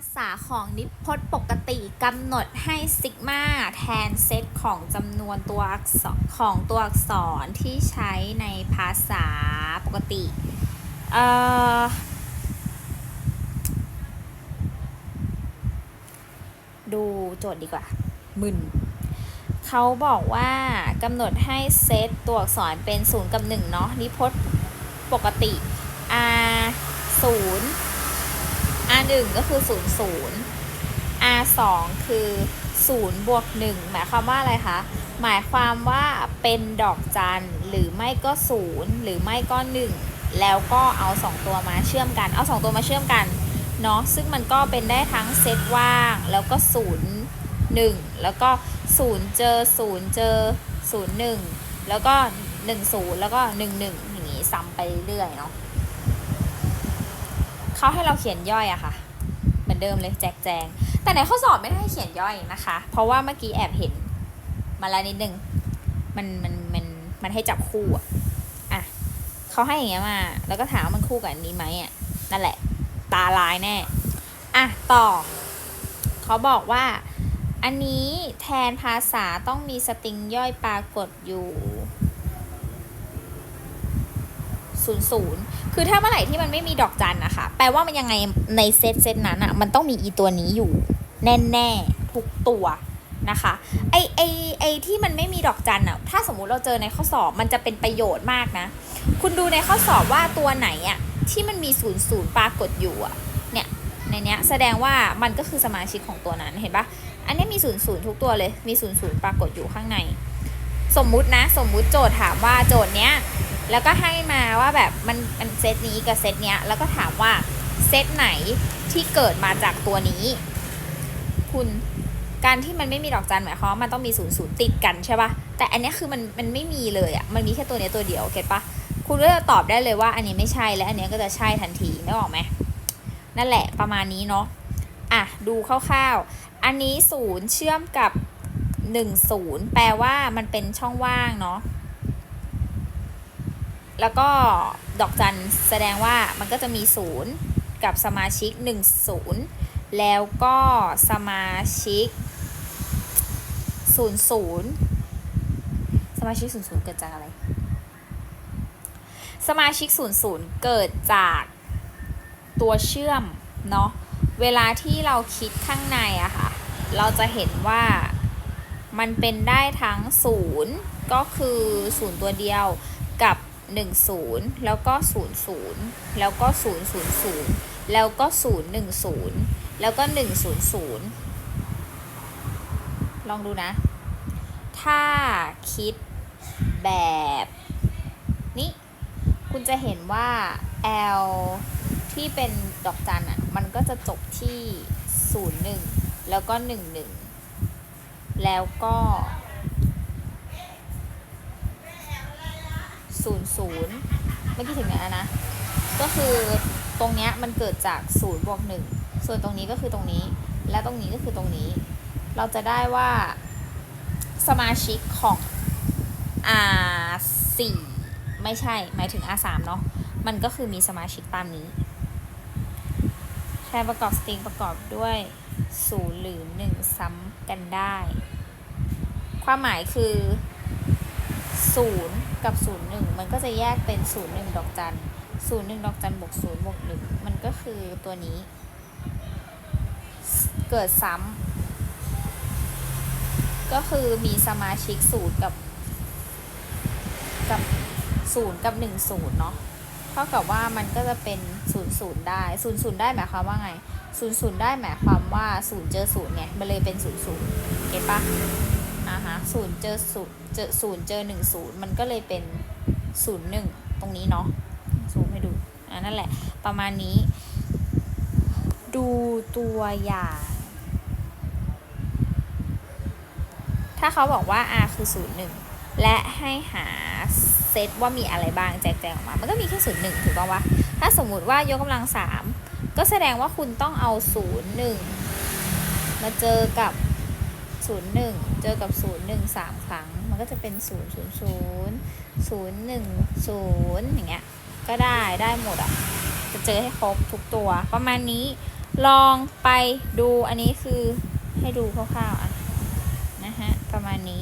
ภาษาของนิพจน์ปกติกำหนดให้ซิกมาแทนเซตของจำนวนตัวอักษรของตัวอักษรที่ใช้ในภาษาปกติเอ่อดูโจทย์ดีกว่ามึนเขาบอกว่ากำหนดให้เซตตัวอักษรเป็น 0 กับ 1 เนาะนิพจน์ปกติ r 0 r 1 ก็คือ 0 0 r 2 คือ0บวก1หมายความว่าอะไรคะ หมายความว่าเป็นดอกจันหรือไม่ก็ 0 หรือไม่ก็ 1 แล้วก็เอา 2 ตัวมาเชื่อมกัน เอา 2 ตัวมาเชื่อมกันเนาะซึ่งมันก็เป็นได้ทั้งเซตว่าง แล้วก็ 0 1 แล้วก็ 0 เจอ 0 เจอ 0 1 แล้วก็ 1 0 แล้วก็ 1 1 อย่างนี้ซ้ำไปเรื่อยเนาะ เขาให้เราเขียนย่อยอะค่ะ เหมือนเดิมเลยแจกแจง แต่ในข้อสอบไม่ได้ให้เขียนย่อยนะคะ เพราะว่าเมื่อกี้แอบเห็นมาแล้วนิดนึงมันมันมันมันให้จับคู่อะอะเขาให้อย่างเงี้ยมา แล้วก็ถามว่ามันคู่กับอันนี้ไหมอะนั่นแหละ ตาลายแน่อะต่อเขาบอกว่าอันนี้แทนภาษาต้องมีสตริงย่อยปรากฏอยู่ ศูนย์คือถ้าเมื่อไหร่ที่มันไม่มีดอกจันนะคะ แปลว่ามันยังไงในเซตเซตนั้นอะมันต้องมีอีตัวนี้อยู่ แน่ๆ ทุกตัวนะคะ ไอไอไอที่มันไม่มีดอกจันอะถ้าสมมุติเราเจอในข้อสอบมันจะเป็นประโยชน์มากนะ คุณดูในข้อสอบว่าตัวไหนอะที่มันมีศูนย์ศูนย์ปรากฏอยู่อะเนี่ยในเนี้ยแสดงว่ามันก็คือสมาชิกของตัวนั้นเห็นปะอันนี้มีศูนย์ศูนย์ทุกตัวเลย มีศูนย์ศูนย์ปรากฏอยู่ข้างใน สมมุตินะ สมมุติโจทย์ถามว่าโจทย์เนี้ย แล้วก็ให้มาว่าแบบมันมันเซตนี้กับเซตเนี้ย แล้วก็ถามว่าเซตไหนที่เกิดมาจากตัวนี้ คุณการที่มันไม่มีดอกจันหมายความว่ามันต้องมีศูนย์ศูนย์ติดกันใช่ปะแต่อันนี้คือมันมันไม่มีเลยอะ่ะมันมีแค่ตัวนี้ตัวเดียวเก็ตปะคุณก็จะตอบได้เลยว่าอันนี้ไม่ใช่และอันนี้ก็จะใช่ทันทีนึกออกไหมนั่นแหละประมาณนี้เนาะอะดูคร่าวๆ อันนี้ศูนย์เชื่อมกับหนึ่งศูนย์แปลว่ามันเป็นช่องว่างเนาะ แล้วก็ดอกจันแสดงว่ามันก็จะมีศูนย์กับสมาชิกหนึ่งศูนย์แล้วก็สมาชิกศูนย์ศูนย์สมาชิกศูนย์ศูนย์เกิดจากอะไร สมาชิกศูนย์ศูนย์เกิดจากตัวเชื่อม เนาะเวลาที่เราคิดข้างในอะค่ะ เราจะเห็นว่ามันเป็นได้ทั้ง 0 ก็คือ 0 ตัวเดียวกับ 1 0 แล้วก็ 0 0 แล้วก็ 0 0 0 แล้วก็ 0 1 0 แล้วก็ 1 0 0 ลองดูนะ ถ้าคิดแบบนี้ คุณจะเห็นว่า L ที่เป็นดอกจันอะ มันก็จะจบที่ 0 1 แล้วก็ 1 1 แล้วก็ 0 0เมื่อกี้ถึงไหนแล้วนะ ก็คือตรงเนี้ยมันเกิดจาก0บวก1ส่วนตรงนี้ก็คือตรงนี้ และตรงนี้ก็คือตรงนี้ เราจะได้ว่าสมาชิกของ R 4 ไม่ใช่ หมายถึง R 3 เนาะ มันก็คือมีสมาชิกตามนี้แค่ประกอบสตริงประกอบด้วย0หรือ 1 ซ้ำกันได้ ความหมายคือ 0 กับ 0 1 มันก็จะแยกเป็น 0 1 ดอกจัน0 1 ดอกจันบวก0บวก1มันก็คือตัวนี้ เกิดซ้ำก็คือมีสมาชิก 0 กับ กับ 0 กับ 1 0 เนาะเท่ากับว่ามันก็จะเป็น 0 0 ได้ 0 0 ได้หมายความว่าไง 0 0 ได้หมายความว่า 0 เจอ 0 ไง มันเลยเป็น 0 0 เก็ตปะ อ่าฮะ0เจอ0เจอ0เจอ1 0มันก็เลยเป็น0 1ตรงนี้เนาะซูมให้ดูอ่านั่นแหละ ประมาณนี้ ดูตัวอย่าง ถ้าเขาบอกว่า R คือ0 1และให้หาเซตว่ามีอะไรบ้างแจกแจงออกมา มันก็มีแค่ศูนย์หนึ่งถูกป่าวะถ้าสมมุติว่ายกกำลังสามก็แสดงว่าคุณต้องเอาศูนย์หนึ่งมาเจอกับ ศูนย์หนึ่งเจอกับศูนย์หนึ่งสามครั้ง มันก็จะเป็นศูนย์ศูนย์ศูนย์ศูนย์หนึ่งศูนย์อย่างเงี้ย ก็ได้ได้หมดอะ จะเจอให้ครบทุกตัว ประมาณนี้ลองไปดูอันนี้คือให้ดูคร่าวๆอะนะฮะ ประมาณนี้